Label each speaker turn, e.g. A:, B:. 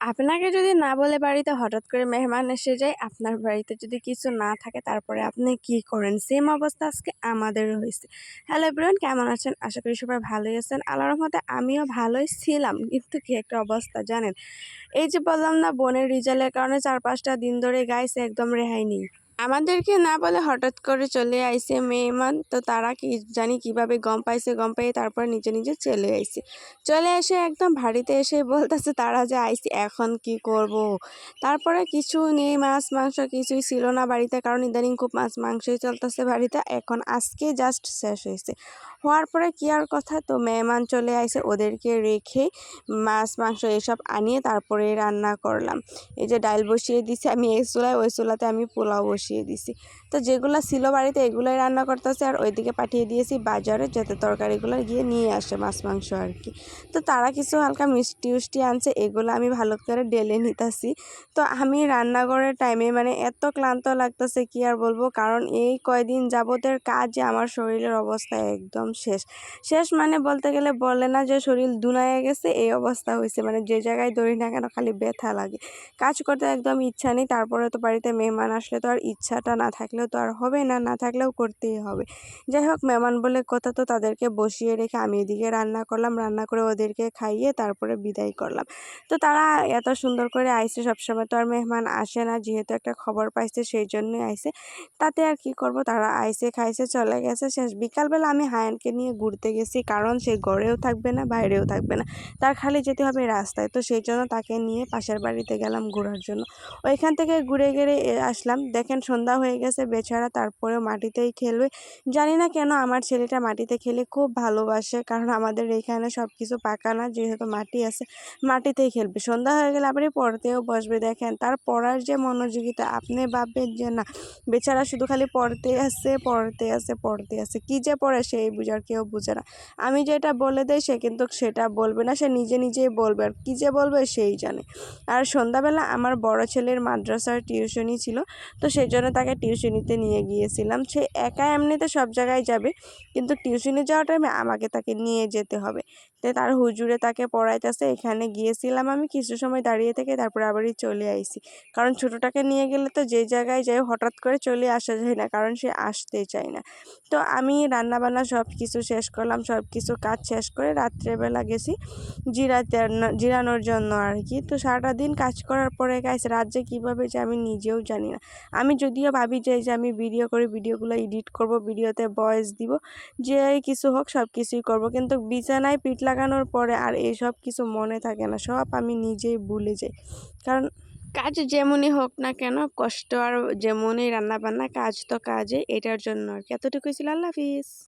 A: আপনাকে যদি না বলে বাড়িতে হঠাৎ করে মেহমান এসে যায়, আপনার বাড়িতে যদি কিছু না থাকে, তারপরে আপনি কি করেন? সেম অবস্থা আজকে আমাদেরও হয়েছে। হ্যালো এভরিওয়ান কেমন আছেন? আশা করি সবাই ভালোই আছেন। আল্লাহর মতে আমিও ভালোই ছিলাম, কিন্তু কি একটা অবস্থা জানেন? এই যে বললাম না, বোনের রিজাল্টের কারণে চার পাঁচটা দিন ধরে গাইছে একদম রেহাই নেই। আমাদেরকে না বলে হঠাৎ করে চলে আইছে মেহমান তো তারা কি জানি কীভাবে গম পাইছে, গম পাইয়ে তারপর নিজে নিজে চলে আইছে চলে এসে একদম ভাড়িতে এসে বলতেছে তারা যে, আইসি, এখন কি করব। তারপরে কিছু নেই, মাছ, মাংস কিছুই ছিল না বাড়িতে। কারণ ইদানিং খুব মাছ, মাংসই চলতেছে বাড়িতে। এখন আজকে জাস্ট শেষ হয়েছে হওয়ার পরে কি আর কথা? তো মেহমান চলে আইসে ওদেরকে রেখে মাছ, মাংস এসব আনিয়ে তারপরে রান্না করলাম। এই যে ডাল বসিয়ে দিছে, আমি এই চুলায়, ওই চুলাতে আমি পোলাও বসিয়ে দিছি। তো যেগুলো ছিল বাড়িতে এগুলোই রান্না করতেছে আর ওইদিকে পাঠিয়ে দিয়েছি বাজারে যাতে তরকারিগুলো গিয়ে নিয়ে আসে মাছ, মাংস আর কি। তো তারা কিছু হালকা মিষ্টি উষ্টি আনছে, এগুলো আমি ভালো করে ডেলে নিতেছি। তো আমি রান্নাঘরের টাইমে মানে এত ক্লান্ত লাগতেছে, কি আর বলব? কারণ এই কয়দিন যাবতের কাজে আমার শরীরের অবস্থা একদম শেষ। শেষ মানে বলতে গেলে বলে না যে শরীর দুনায়ে গেছে, এই অবস্থা হয়েছে মানে যে জায়গায় ধরি না কেন খালি ব্যথা লাগে। কাজ করতে একদম ইচ্ছা নেই তারপরে তো বাড়িতে মেহমান আসলে তো আর ইচ্ছাটা না থাকলেও তো আর হবে না না থাকলেও করতেই হবে। যাই হোক, মেহমান বলে কথা তো তাদেরকে বসিয়ে রেখে আমি এদিকে রান্না করলাম, রান্না করে ওদেরকে খাইয়ে তারপরে বিদায় করলাম। তো তারা এত সুন্দর করে আইসে, সবসময় তো আর মেহমান আসে না, যেহেতু একটা খবর পাইছে সেই জন্যই আইসে। তাতে আর কি করব? তারা আইসে খাইছে, চলে গেছে, শেষ। বিকালবেলা আমি হায়ানকে নিয়ে ঘুরতে গেছি, কারণ সে ঘরেও থাকবে না, বাইরেও থাকবে না। তার খালি যেতে হবে রাস্তায়, তো সেই জন্য তাকে নিয়ে পাশের বাড়িতে গেলাম ঘোরার জন্য। ওইখান থেকে ঘুরে ঘুরে আসলাম। দেখেন সন্ধ্যা হয়ে গেছে, বেচারা তারপরে মাটিতেই খেলবে। জানি না কেন আমার ছেলেটা মাটিতে খেলে খুব ভালোবাসে, কারণ আমাদের এখানে সব কিছু পাকা না, যেহেতু মাটি আছে, মাটিতেই খেলবে। সন্ধ্যা হয়ে গেলে আবার পড়তেও বসবে, দেখেন। তার পড়ার যে মনোযোগিতা, আপনি ভাববেন যে না, বেচারা শুধু খালি পড়তে আসছে পড়তে আছে পড়তে আছে। কী যে পড়ে সেই বুঝার কেউ বুঝে না। আমি যেটা বলে দেয় সে কিন্তু সেটা বলবে না, সে নিজে নিজেই বলবে, আর কী যে বলবে সেই জানে। আর সন্ধ্যাবেলা আমার বড় ছেলের মাদ্রাসার টিউশনই ছিল, তো সেই জন্য তাকে টিউশনিতে নিয়ে গিয়েছিলাম। সে একা এমনিতে সব জায়গায় যাবে, কিন্তু টিউশনে যাওয়ার টাইমে আমাকে তাকে নিয়ে যেতে হবে। তো তার হুজুরে তাকে পড়াইতেছে, এখানে গিয়েছিলাম আমি, কিছু সময় দাঁড়িয়ে থেকে তারপরে আবারই চলে আইছি। কারণ ছোটোটাকে নিয়ে গেলে তো যে জায়গায় যাই হঠাৎ করে চলে আসা যায় না, কারণ সে আসতে চায় না। তো আমি রান্নাবান্না সব কিছু শেষ করলাম সব কিছু কাজ শেষ করে রাত্রেবেলা গেছি জিরাতে জিরানোর জন্য আর কি। তো সারাটা দিন কাজ করার পরে গাইস রাত যে কীভাবে যে আমি নিজেও জানি না। আমি যদিও ভাবি যাই যে আমি ভিডিও করে ভিডিওগুলো এডিট করব ভিডিওতে ভয়েস দিব, যে কিছু হোক সব কিছুই করব। কিন্তু বিছানায় পিঠ লাগানোর পরে আর এসব কিছু মনে থাকে না, সব আমি নিজেই ভুলে যাই। কারণ কাজ যেমনই হোক না কেন, কষ্ট আর যেমনই রান্না বান্না কাজ তো কাজে, এটার জন্য আর কি। এতটুকুই ছিল। আল্লাহ হাফিজ।